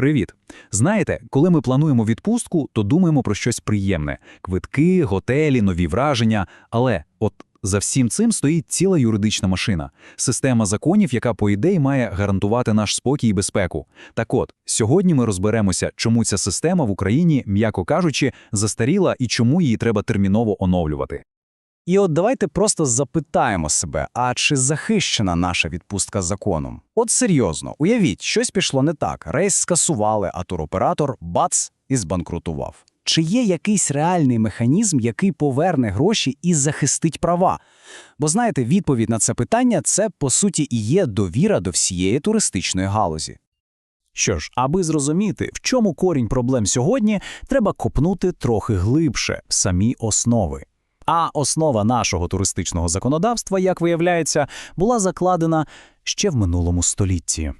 Привіт. Знаєте, коли ми плануємо відпустку, то думаємо про щось приємне: квитки, готелі, нові враження. Але от за всім цим стоїть ціла юридична машина, система законів, яка, по ідеї, має гарантувати наш спокій і безпеку. Так от, сьогодні ми розберемося, чому ця система в Україні, м'яко кажучи, застаріла і чому її треба терміново оновлювати. І от давайте просто запитаємо себе, а чи захищена наша відпустка законом? От серйозно, уявіть, щось пішло не так, рейс скасували, а туроператор бац і збанкрутував. Чи є якийсь реальний механізм, який поверне гроші і захистить права? Бо знаєте, відповідь на це питання це по суті і є довіра до всієї туристичної галузі. Що ж, аби зрозуміти, в чому корінь проблем сьогодні, треба копнути трохи глибше в самі основи. А основа нашого туристичного законодавства, як виявляється, була закладена ще в минулому столітті.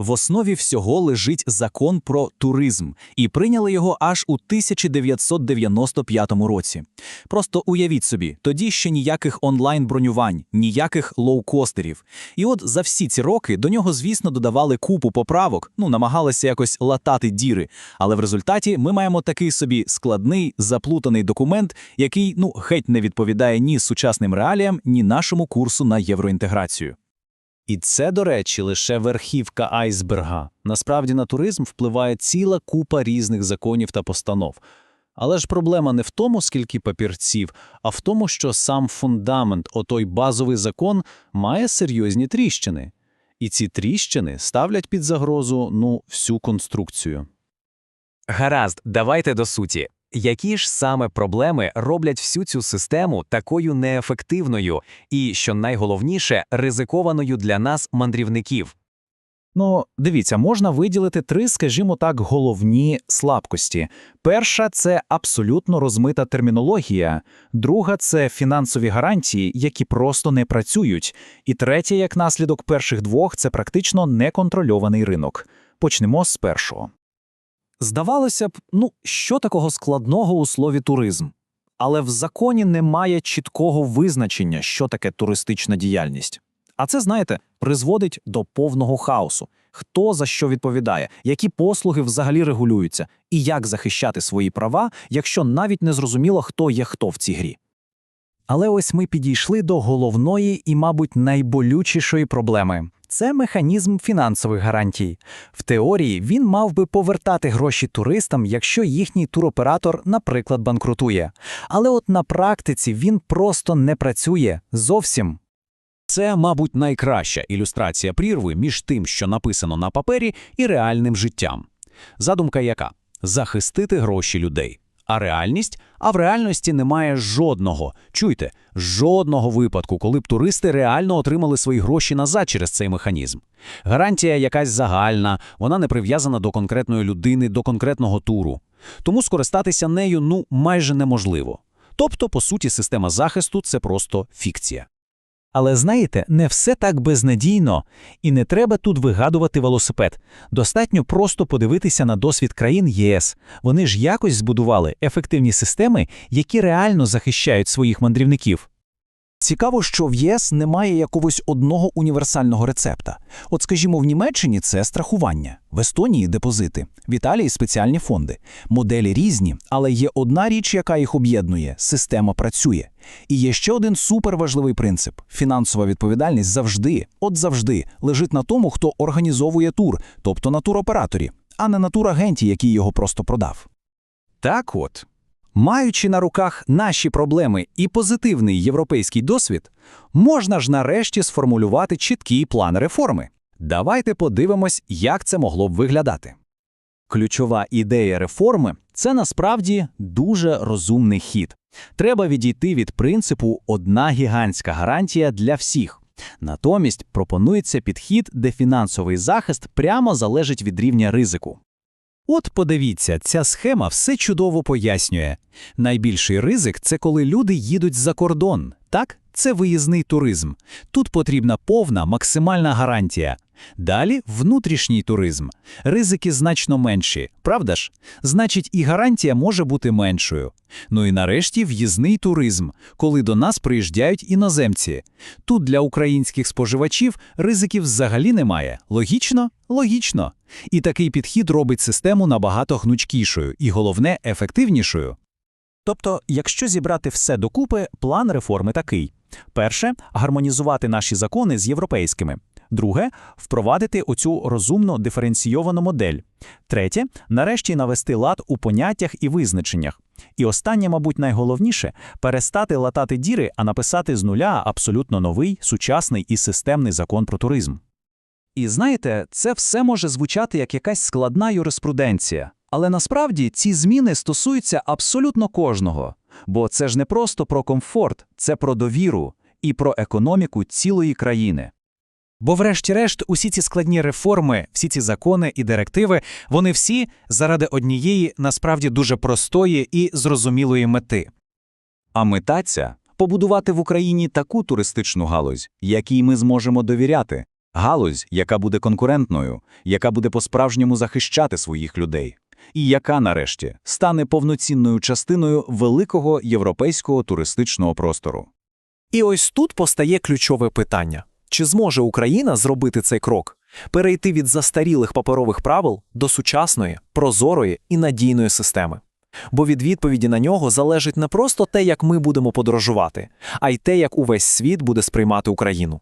В основі всього лежить закон про туризм, і прийняли його аж у 1995 році. Просто уявіть собі, тоді ще ніяких онлайн-бронювань, ніяких лоукостерів. І от за всі ці роки до нього, звісно, додавали купу поправок, ну намагалися якось латати діри. Але в результаті ми маємо такий собі складний, заплутаний документ, який ну геть не відповідає ні сучасним реаліям, ні нашому курсу на євроінтеграцію. І це, до речі, лише верхівка айсберга. Насправді на туризм впливає ціла купа різних законів та постанов. Але ж проблема не в тому, скільки папірців, а в тому, що сам фундамент, отой базовий закон, має серйозні тріщини. І ці тріщини ставлять під загрозу ну, всю конструкцію. Гаразд, давайте до суті. Які ж саме проблеми роблять всю цю систему такою неефективною і, що найголовніше, ризикованою для нас мандрівників? Ну, дивіться, можна виділити три, скажімо так, головні слабкості. Перша це абсолютно розмита термінологія, друга це фінансові гарантії, які просто не працюють. І третя, як наслідок перших двох, це практично неконтрольований ринок. Почнемо з першого. Здавалося б, ну що такого складного у слові туризм? Але в законі немає чіткого визначення, що таке туристична діяльність. А це, знаєте, призводить до повного хаосу. Хто за що відповідає, які послуги взагалі регулюються, і як захищати свої права, якщо навіть не зрозуміло, хто є хто в цій грі. Але ось ми підійшли до головної і, мабуть, найболючішої проблеми це механізм фінансових гарантій. В теорії він мав би повертати гроші туристам, якщо їхній туроператор, наприклад, банкрутує. Але от на практиці він просто не працює зовсім. Це, мабуть, найкраща ілюстрація прірви між тим, що написано на папері, і реальним життям. Задумка яка? Захистити гроші людей. А реальність? А в реальності немає жодного, чуйте, жодного випадку, коли б туристи реально отримали свої гроші назад через цей механізм. Гарантія якась загальна, вона не прив'язана до конкретної людини, до конкретного туру. Тому скористатися нею ну майже неможливо. Тобто, по суті, система захисту це просто фікція. Але знаєте, не все так безнадійно, і не треба тут вигадувати велосипед. Достатньо просто подивитися на досвід країн ЄС. Вони ж якось збудували ефективні системи, які реально захищають своїх мандрівників. Цікаво, що в ЄС немає якогось одного універсального рецепта. От, скажімо, в Німеччині це страхування, в Естонії депозити, в Італії спеціальні фонди. Моделі різні, але є одна річ, яка їх об'єднує система працює. І є ще один суперважливий принцип: фінансова відповідальність завжди, от завжди, лежить на тому, хто організовує тур, тобто на туроператорі, а не на турагенті, який його просто продав. Так от, маючи на руках наші проблеми і позитивний європейський досвід, можна ж нарешті сформулювати чіткий план реформи. Давайте подивимось, як це могло б виглядати. Ключова ідея реформи це насправді дуже розумний хід. Треба відійти від принципу одна гігантська гарантія для всіх. Натомість пропонується підхід, де фінансовий захист прямо залежить від рівня ризику. От подивіться, ця схема все чудово пояснює. Найбільший ризик це коли люди їдуть за кордон, так? Це виїзний туризм. Тут потрібна повна максимальна гарантія. Далі внутрішній туризм. Ризики значно менші, правда ж? Значить, і гарантія може бути меншою. Ну і нарешті в'їзний туризм, коли до нас приїжджають іноземці. Тут для українських споживачів ризиків взагалі немає. Логічно? Логічно. І такий підхід робить систему набагато гнучкішою і, головне, ефективнішою. Тобто, якщо зібрати все докупи, план реформи такий: перше гармонізувати наші закони з європейськими. Друге впровадити оцю розумно диференційовану модель. Третє нарешті навести лад у поняттях і визначеннях. І останнє, мабуть, найголовніше перестати латати діри, а написати з нуля абсолютно новий, сучасний і системний закон про туризм. І знаєте, це все може звучати як якась складна юриспруденція. Але насправді ці зміни стосуються абсолютно кожного. Бо це ж не просто про комфорт, це про довіру і про економіку цілої країни. Бо, врешті-решт, усі ці складні реформи, всі ці закони і директиви, вони всі заради однієї, насправді дуже простої і зрозумілої мети. А мета ця – побудувати в Україні таку туристичну галузь, якій ми зможемо довіряти. Галузь, яка буде конкурентною, яка буде по-справжньому захищати своїх людей. І яка, нарешті, стане повноцінною частиною великого європейського туристичного простору. І ось тут постає ключове питання. Чи зможе Україна зробити цей крок? Перейти від застарілих паперових правил до сучасної, прозорої і надійної системи? Бо від відповіді на нього залежить не просто те, як ми будемо подорожувати, а й те, як увесь світ буде сприймати Україну.